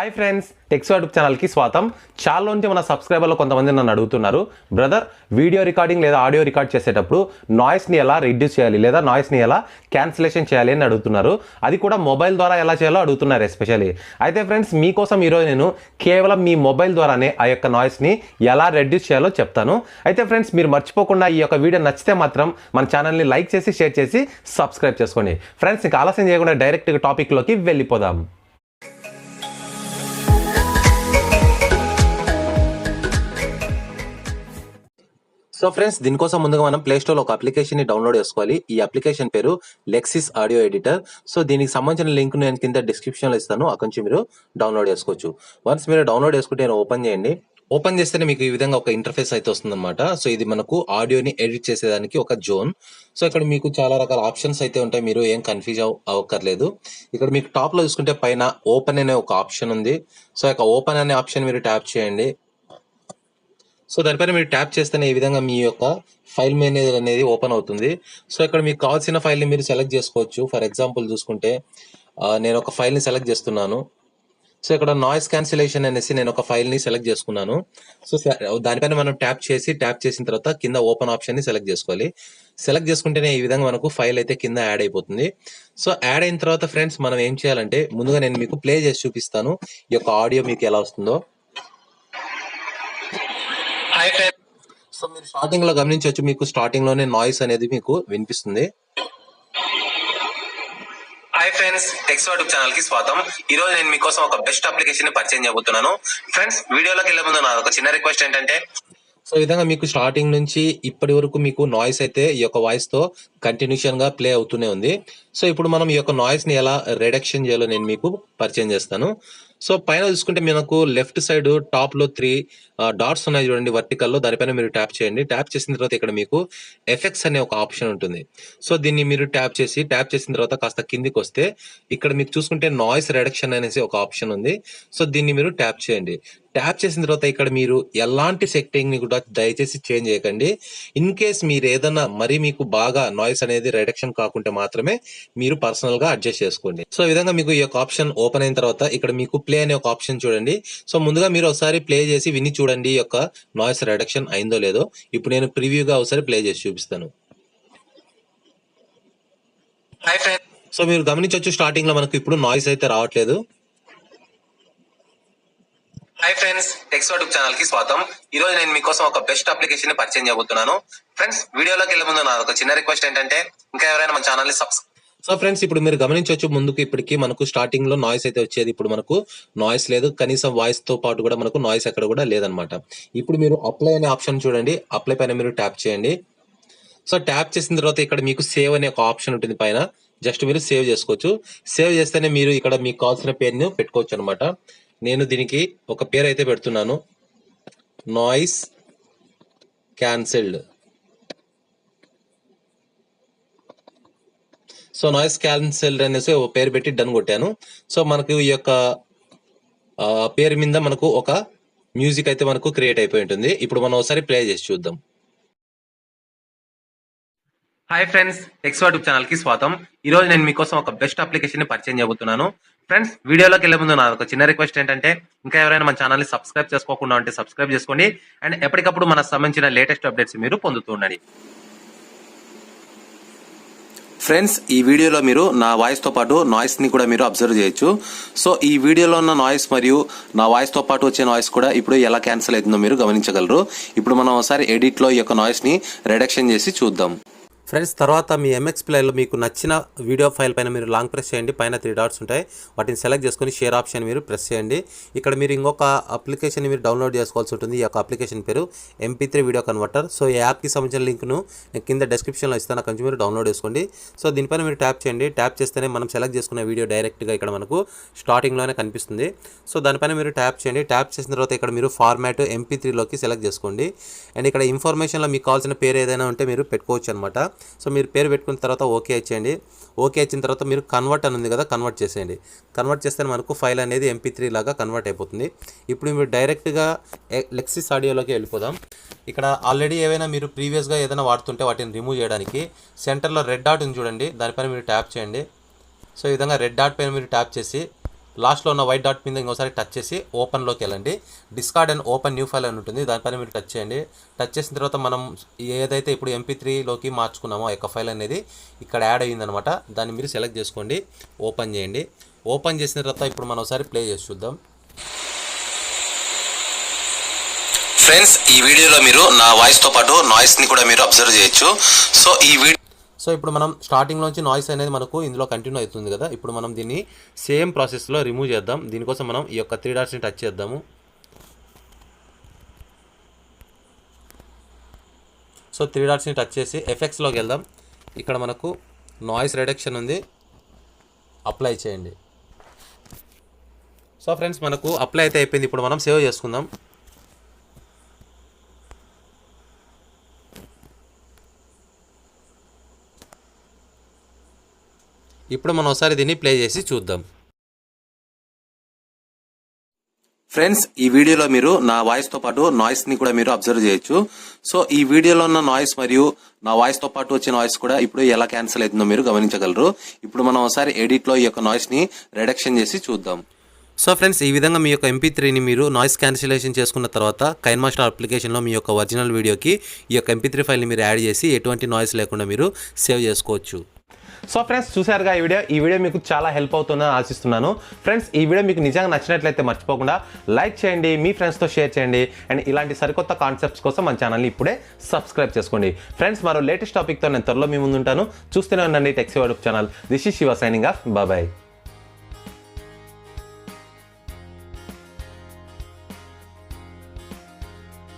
Hi friends tax YouTube ఛానల్కి స్వాతం. చాలా నుంచి మన సబ్స్క్రైబర్లు కొంతమంది నన్ను అడుగుతున్నారు. బ్రదర్ వీడియో రికార్డింగ్ లేదా ఆడియో రికార్డ్ చేసేటప్పుడు నాయిస్ని ఎలా రిడ్యూస్ చేయాలి లేదా నాయిస్ని ఎలా క్యాన్సిలేషన్ చేయాలి అని అడుగుతున్నారు. అది కూడా మొబైల్ ద్వారా ఎలా చేయాలో అడుగుతున్నారు ఎస్పెషల్లీ అయితే ఫ్రెండ్స్ మీకోసం ఈరోజు నేను కేవలం మీ మొబైల్ ద్వారానే ఆ యొక్క నాయిస్ని ఎలా రెడ్యూస్ చేయాలో చెప్తాను. అయితే ఫ్రెండ్స్ మీరు మర్చిపోకుండా ఈ యొక్క వీడియో నచ్చితే మాత్రం మన ఛానల్ని లైక్ చేసి షేర్ చేసి సబ్స్క్రైబ్ చేసుకోండి. ఫ్రెండ్స్ ఇంకా ఆలస్యం చేయకుండా డైరెక్ట్గా టాపిక్లోకి వెళ్ళిపోదాం. సో ఫ్రెండ్స్ దీనికోసం ముందుగా మనం ప్లే స్టోర్ ఒక అప్లికేషన్ని డౌన్లోడ్ చేసుకోవాలి. ఈ అప్లికేషన్ పేరు లెక్సిస్ ఆడియో ఎడిటర్ సో దీనికి సంబంధించిన లింక్ నేను కింద డిస్క్రిప్షన్లో ఇస్తాను. అక్కడి నుంచి మీరు డౌన్లోడ్ చేసుకోవచ్చు. వన్స్ మీరు డౌన్లోడ్ చేసుకుంటే ఓపెన్ చేయండి. ఓపెన్ చేస్తేనే మీకు ఈ విధంగా ఒక ఇంటర్ఫేస్ అయితే వస్తుందన్నమాట. సో ఇది మనకు ఆడియోని ఎడిట్ చేసేదానికి ఒక జోన్ సో ఇక్కడ మీకు చాలా రకాల ఆప్షన్స్ అయితే ఉంటాయి. మీరు ఏం కన్ఫ్యూజ్ అవ్వక్కర్లేదు. ఇక్కడ మీకు టాప్లో చూసుకుంటే పైన ఓపెన్ అనే ఒక ఆప్షన్ ఉంది. సో ఇక ఓపెన్ అనే ఆప్షన్ మీరు ట్యాప్ చేయండి. సో దానిపైన మీరు ట్యాప్ చేస్తేనే ఈ విధంగా మీ యొక్క ఫైల్ మేనేజర్ అనేది ఓపెన్ అవుతుంది. సో ఇక్కడ మీకు కావాల్సిన ఫైల్ని మీరు సెలెక్ట్ చేసుకోవచ్చు. ఫర్ ఎగ్జాంపుల్ చూసుకుంటే నేను ఒక ఫైల్ని సెలెక్ట్ చేస్తున్నాను. సో ఇక్కడ నాయిస్ క్యాన్సిలేషన్ అనేసి నేను ఒక ఫైల్ని సెలెక్ట్ చేసుకున్నాను. సో దానిపైన మనం ట్యాప్ చేసి ట్యాప్ చేసిన తర్వాత కింద ఓపెన్ ఆప్షన్ని సెలెక్ట్ చేసుకోవాలి. సెలెక్ట్ చేసుకుంటేనే ఈ విధంగా మనకు ఫైల్ అయితే కింద యాడ్ అయిపోతుంది. సో యాడ్ అయిన తర్వాత ఫ్రెండ్స్ మనం ఏం చేయాలంటే ముందుగా నేను మీకు ప్లే చేసి చూపిస్తాను ఈ యొక్క ఆడియో మీకు ఎలా వస్తుందో. సో మీరు స్టార్టింగ్లో గమనించవచ్చు మీకు స్టార్టింగ్లోనే నాయిస్ అనేది మీకు వినిపిస్తుంది. హాయ్ ఫ్రెండ్స్ టెక్స్ ఛానల్కి స్వాగతం. ఈ రోజు నేను మీకోసం ఒక బెస్ట్ అప్లికేషన్ని పరిచయం చేయబోతున్నాను. ఫ్రెండ్స్ వీడియోలోకి వెళ్ళే ముందు నాది ఒక చిన్న రిక్వెస్ట్ ఏంటంటే సో ఈ విధంగా మీకు స్టార్టింగ్ నుంచి ఇప్పటి వరకు మీకు నాయిస్ అయితే ఈ యొక్క వాయిస్తో కంటిన్యూషన్గా ప్లే అవుతూనే ఉంది. సో ఇప్పుడు మనం ఈ యొక్క నాయిస్ని ఎలా రిడక్షన్ చేయాలో నేను మీకు పరిచయం చేస్తాను. సో పైన చూసుకుంటే మనకు లెఫ్ట్ సైడ్ టాప్లో త్రీ డాట్స్ ఉన్నాయి చూడండి వర్టికల్లో దానిపైన మీరు ట్యాప్ చేయండి. ట్యాప్ చేసిన తర్వాత ఇక్కడ మీకు ఎఫెక్ట్స్ అనే ఒక ఆప్షన్ ఉంటుంది. సో దీన్ని మీరు ట్యాప్ చేసి ట్యాప్ చేసిన తర్వాత కాస్త కిందికి వస్తే ఇక్కడ మీకు చూసుకుంటే నాయిస్ రిడక్షన్ అనేసి ఒక ఆప్షన్ ఉంది. సో దీన్ని మీరు ట్యాప్ చేయండి. ట్యాప్ చేసిన తర్వాత ఇక్కడ మీరు ఎలాంటి సెట్టింగ్ని కూడా దయచేసి చేంజ్ చేయకండి. ఇన్ కేస్ మీరు ఏదైనా మరి మీకు బాగా నాయిస్ అనేది రిడక్షన్ కాకుంటే మాత్రమే మీరు పర్సనల్గా అడ్జస్ట్ చేసుకోండి. సో ఈ విధంగా మీకు ఈ యొక్క ఆప్షన్ ఓపెన్ అయిన తర్వాత ఇక్కడ మీకు ప్లే అనే ఒక ఆప్షన్ చూడండి. సో ముందుగా మీరు ఒకసారి ప్లే చేసి విని చూడండి ఈ యొక్క నాయిస్ రిడక్షన్ అయిందో లేదో. ఇప్పుడు నేను ప్రివ్యూగా ఒకసారి ప్లే చేసి చూపిస్తాను. సో మీరు గమనించవచ్చు స్టార్టింగ్లో మనకు ఇప్పుడు నాయిస్ అయితే రావట్లేదు. హాయ్ ఫ్రెండ్స్ టెక్స్ ఛానల్కి స్వాగతం. ఈ రోజు నేను మీకోసం ఒక బెస్ట్ అప్లికేషన్ని పరిచయం చేయబోతున్నాను. ఫ్రెండ్స్ వీడియోలోకి వెళ్ళే ముందు నా ఒక చిన్న రిక్వెస్ట్ ఏంటంటే ఇంకా ఎవరైనా మన ఛానల్ని సబ్స్క్రైబ్ సో ఫ్రెండ్స్ ఇప్పుడు మీరు గమనించవచ్చు ముందుకు ఇప్పటికి మనకు స్టార్టింగ్లో నాయిస్ అయితే వచ్చేది. ఇప్పుడు మనకు నాయిస్ లేదు. కనీసం వాయిస్తో పాటు కూడా మనకు నాయిస్ ఎక్కడ కూడా లేదనమాట ఇప్పుడు మీరు అప్లై అనే ఆప్షన్ చూడండి. అప్లై పైన మీరు ట్యాప్ చేయండి. సో ట్యాప్ చేసిన తర్వాత ఇక్కడ మీకు సేవ్ అనే ఒక ఆప్షన్ ఉంటుంది పైన. జస్ట్ మీరు సేవ్ చేసుకోవచ్చు. సేవ్ చేస్తేనే మీరు ఇక్కడ మీకు కావాల్సిన పేరుని పెట్టుకోవచ్చు అనమాట నేను దీనికి ఒక పేరు అయితే పెడుతున్నాను. Noise cancelled so noise cancelled అనేసి ఒక పేరు పెట్టి డన్ కొట్టాను. సో మనకు ఈ యొక్క పేరు మీద మనకు ఒక మ్యూజిక్ అయితే మనకు క్రియేట్ అయిపోయి ఉంటుంది. ఇప్పుడు మనం ఒకసారి ప్లే చేసి చూద్దాం. హాయ్ ఫ్రెండ్స్ ఎక్స్వర్ట్ ఛానల్కి స్వాగతం. ఈ రోజు నేను మీకోసం ఒక బెస్ట్ అప్లికేషన్ని పరిచయం చేయబోతున్నాను. ఫ్రెండ్స్ వీడియోలోకి వెళ్ళే ముందు నాకు ఒక చిన్న రిక్వెస్ట్ ఏంటంటే ఇంకా ఎవరైనా మన ఛానల్ని సబ్స్క్రైబ్ చేసుకోకుండా ఉంటే సబ్స్క్రైబ్ చేసుకోండి. అండ్ ఎప్పటికప్పుడు మనకు సంబంధించిన లేటెస్ట్ అప్డేట్స్ మీరు పొందుతూ ఉండండి. ఫ్రెండ్స్ ఈ వీడియోలో మీరు నా వాయిస్తో పాటు నాయిస్ని కూడా మీరు అబ్జర్వ్ చేయొచ్చు. సో ఈ వీడియోలో ఉన్న నాయిస్ మరియు నా వాయిస్తో పాటు వచ్చే నాయిస్ కూడా ఇప్పుడు ఎలా క్యాన్సిల్ అవుతుందో మీరు గమనించగలరు. ఇప్పుడు మనం ఒకసారి ఎడిట్లో ఈ యొక్క నాయిస్ని రిడక్షన్ చేసి చూద్దాం. ఫ్రెండ్స్ తర్వాత మీ ఎంఎక్స్ ప్లేలో మీకు నచ్చిన వీడియో ఫైల్ పైన మీరు లాంగ్ ప్రెస్ చేయండి. పైన త్రీ డాట్స్ ఉంటాయి. వాటిని సెలెక్ట్ చేసుకొని షేర్ ఆప్షన్ మీరు ప్రెస్ చేయండి. ఇక్కడ మీరు ఇంకొక అప్లికేషన్ మీరు డౌన్లోడ్ చేసుకోవాల్సి ఉంటుంది. ఈ యొక్క అప్లికేషన్ పేరు MP three video converter so ఈ యాప్కి సంబంధించిన లింక్ను నేను కింద డిస్క్రిప్షన్లో ఇస్తాను. అక్కడి మీరు డౌన్లోడ్ చేసుకోండి. సో దీనిపైన మీరు ట్యాప్ చేయండి. ట్యాప్ చేస్తేనే మనం సెలెక్ట్ చేసుకున్న వీడియో డైరెక్ట్గా ఇక్కడ మనకు స్టార్టింగ్లోనే కనిపిస్తుంది. సో దానిపైన మీరు ట్యాప్ చేయండి. ట్యాప్ చేసిన తర్వాత ఇక్కడ మీరు ఫార్మాట్ ఎంపీ త్రీలోకి సెలెక్ట్ చేసుకోండి. అండ్ ఇక్కడ ఇన్ఫర్మేషన్లో మీకు కావాల్సిన పేరు ఏదైనా ఉంటే మీరు పెట్టుకోవచ్చు అనమాట సో మీరు పేరు పెట్టుకున్న తర్వాత ఓకే ఇచ్చేయండి ఓకే ఇచ్చిన తర్వాత మీరు కన్వర్ట్ అని ఉంది కదా కన్వర్ట్ చేసేయండి. కన్వర్ట్ చేస్తే మనకు ఫైల్ అనేది ఎంపీ త్రీ లాగా కన్వర్ట్ అయిపోతుంది. ఇప్పుడు మీరు డైరెక్ట్గా లెక్సిస్ ఆడియోలోకి వెళ్ళిపోదాం. ఇక్కడ ఆల్రెడీ ఏవైనా మీరు ప్రీవియస్గా ఏదైనా వాడుతుంటే వాటిని రిమూవ్ చేయడానికి సెంటర్లో రెడ్ డాట్ ఉంది చూడండి. దానిపైన మీరు ట్యాప్ చేయండి. సో ఈ విధంగా రెడ్ డాట్ పైన మీరు ట్యాప్ చేసి లాస్ట్లో ఉన్న వైట్ డాట్ మీద ఇంకోసారి టచ్ చేసి ఓపెన్లోకి వెళ్ళండి. Discard and open new file అని ఉంటుంది. దానిపైన మీరు టచ్ చేయండి. టచ్ చేసిన తర్వాత మనం ఏదైతే ఇప్పుడు ఎంపీ త్రీలోకి మార్చుకున్నామో యొక్క ఫైల్ అనేది ఇక్కడ యాడ్ అయ్యిందనమాట. దాన్ని మీరు సెలెక్ట్ చేసుకోండి. ఓపెన్ చేయండి. ఓపెన్ చేసిన తర్వాత ఇప్పుడు మనం ఒకసారి ప్లే చేసి చూద్దాం. ఫ్రెండ్స్ ఈ వీడియోలో మీరు నా వాయిస్తో పాటు నాయిస్ని కూడా మీరు అబ్జర్వ్ చేయొచ్చు. సో ఈ వీడియో సో ఇప్పుడు మనం స్టార్టింగ్ నుంచి నాయిస్ అనేది మనకు ఇందులో కంటిన్యూ అవుతుంది కదా. ఇప్పుడు మనం దీన్ని సేమ్ ప్రాసెస్లో రిమూవ్ చేద్దాం. దీనికోసం మనం ఈ యొక్క త్రీ డాట్స్ని టచ్ చేద్దాము. సో త్రీ డాట్స్ని టచ్ చేసి ఎఫెక్ట్స్లోకి వెళ్దాం. ఇక్కడ మనకు నాయిస్ రిడక్షన్ ఉంది. అప్లై చేయండి. సో ఫ్రెండ్స్ మనకు అప్లై అయితే అయిపోయింది. ఇప్పుడు మనం సేవ్ చేసుకుందాం. ఇప్పుడు మనం ఒకసారి దీన్ని ప్లే చేసి చూద్దాం. ఫ్రెండ్స్ ఈ వీడియోలో మీరు నా వాయిస్తో పాటు నాయిస్ని కూడా మీరు అబ్జర్వ్ చేయొచ్చు. సో ఈ వీడియోలో ఉన్న నాయిస్ మరియు నా వాయిస్తో పాటు వచ్చే నాయిస్ కూడా ఇప్పుడు ఎలా క్యాన్సిల్ అవుతుందో మీరు గమనించగలరు. ఇప్పుడు మనం ఒకసారి ఎడిట్లో ఈ యొక్క నాయిస్ని రిడక్షన్ చేసి చూద్దాం. సో ఫ్రెండ్స్ ఈ విధంగా మీ యొక్క ఎంపీ త్రీని మీరు నాయిస్ క్యాన్సిలేషన్ చేసుకున్న తర్వాత కైన్ మాస్టర్ అప్లికేషన్లో మీ యొక్క ఒరిజినల్ వీడియోకి ఈ యొక్క ఎంపీ త్రీ ఫైల్ని మీరు యాడ్ చేసి ఎటువంటి నాయిస్ లేకుండా మీరు సేవ్ చేసుకోవచ్చు. సో ఫ్రెండ్స్ చూసారుగా ఈ వీడియో. ఈ వీడియో మీకు చాలా హెల్ప్ అవుతుందని ఆశిస్తున్నాను. ఫ్రెండ్స్ ఈ వీడియో మీకు నిజంగా నచ్చినట్లయితే మర్చిపోకుండా లైక్ చేయండి మీ ఫ్రెండ్స్తో షేర్ చేయండి అండ్ ఇలాంటి సరికొత్త కాన్సెప్ట్స్ కోసం మన ఛానల్ని ఇప్పుడే సబ్స్క్రైబ్ చేసుకోండి. ఫ్రెండ్స్ మరో లేటెస్ట్ టాపిక్తో నేను త్వరలో మీ ముందు ఉంటాను చూస్తూనే ఉండండి techy YouTube channel this is Shiva signing off బాబాయ్